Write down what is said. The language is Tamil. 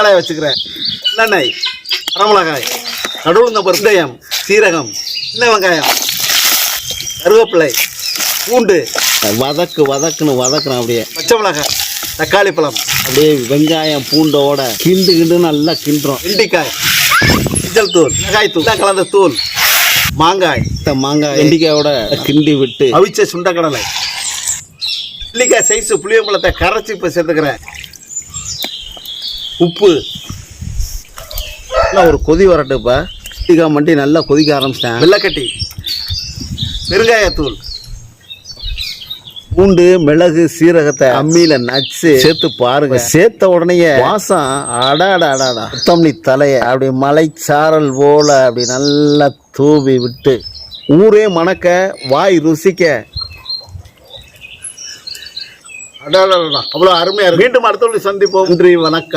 கடாயை வச்சுக்கிறேன். நல்லெண்ணெய் வரமிளகாய் நடுவுளுந்த வெந்தயம் சீரகம் சின்ன வெங்காயம் கருவேப்பிலை பூண்டு வதக்கு வதக்குன்னு வதக்குறேன் அப்படியே. பச்சை மிளகாய் தக்காளி பழம். அப்படியே வெங்காயம் பூண்டோட கிண்டு கிண்டு நல்லா கிண்டுறோம். வெண்டிக்காய் மஞ்சள் தூள் மிளகாய் தூள் கலந்த தூள் மாங்காய் இந்த மாங்காய் வெண்டிக்காயோட கிண்டி விட்டு. அவிச்ச சுண்டக்கடலை நெல்லிக்காய் சைஸ் புளியம்பழத்தை கரைச்சி இப்போ சேர்த்துக்கிறேன். உப்பு. நல்லா ஒரு கொதி வரட்டு இப்போ வெண்டிக்காய் மண்டி நல்லா கொதிக்க ஆரம்பிச்சிட்டேன். வெள்ளக்கட்டி. பெருங்காயத்தூள். பூண்டு மிளகு சீரகத்தை அம்மியில நச்சு. சேர்த்து பாருங்க. சேர்த்த உடனே வாசம் அடாடா அடாடா கொத்தமல்லி தலைய அப்படி மலைச்சாரல் போல அப்படி நல்லா தூவி விட்டு. ஊரே மணக்க வாய் ருசிக்க. அடாடா அவ்வளோ அருமையாக மீண்டும் அடுத்த சந்திப்போம். நன்றி வணக்கம்.